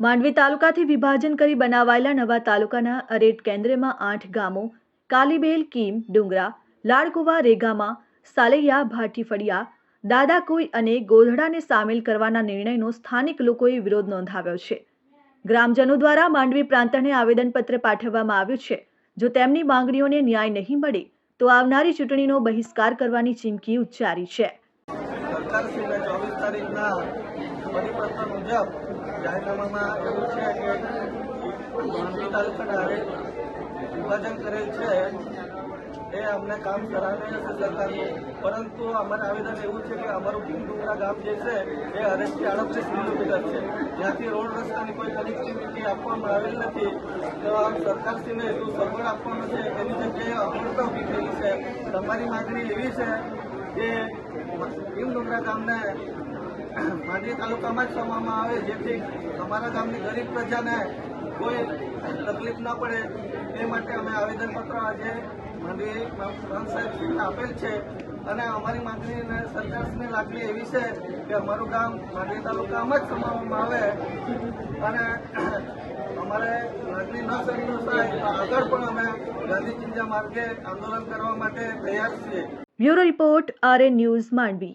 માંડવી તાલુકાથી વિભાજન કરી બનાવાયેલા નવા તાલુકાના અરેટ કેન્દ્રમાં આઠ ગામો, કાલીબેલ, કીમ, ડુંગરા, લાડકુવા, રેગામાં, સાલૈયા, ભાટીફળિયા, દાદાકુઈ અને ગોધડાને સામેલ કરવાના નિર્ણયનો સ્થાનિક લોકોએ વિરોધ નોંધાવ્યો છે. ગ્રામજનો દ્વારા માંડવી પ્રાંતને આવેદનપત્ર પાઠવવામાં આવ્યું છે. જો તેમની માંગણીઓને ન્યાય નહીં મળે, તો આવનારી ચૂંટણીનો બહિષ્કાર કરવાની ચીમકી ઉચ્ચારી છે. સરકારશ્રીને ચોવીસ તારીખના પરિપત્ર મુજબ જાહેરનામામાં એવું છે કે માંડવી તાલુકાના હરેક વિભાજન કરેલ છે. એ અમને કામ કરાવે છે સરકારનું. પરંતુ અમારે આવેદન એવું છે કે અમારું ભીમડુંગરા ગામ જે છે, એ હરેકથી આડત્રીસ કિલોમીટર છે. જ્યાંથી રોડ રસ્તાની કોઈ કનેક્ટિવિટી આપવામાં આવેલ નથી, તો આમ સરકારશ્રીને એટલું સગવડ આપવાનું છે એની જગ્યાએ અપૂરતા ઊભી થઈ છે. તમારી માગણી એવી છે કે ભીમડુંગરા ગામને માંડવી તાલુકામાં જ સમવામાં આવે, જેથી અમારા ગામની ગરીબ પ્રજાને કોઈ તકલીફ ન પડે. એ માટે અમે આવેદનપત્ર આજે માંડવી સાહેબશ્રીને આપેલ છે અને અમારી માંગણીને સરકારશ્રીને લાગણી એવી છે કે અમારું ગામ માંડવી તાલુકામાં જ સમાવવામાં આવે અને અમારે લાગણી ન સંતોષાય થાય આગળ પણ અમે ગાંધી ચિંતા માર્ગે આંદોલન કરવા માટે તૈયાર છીએ. Bureau report RN news Mandvi.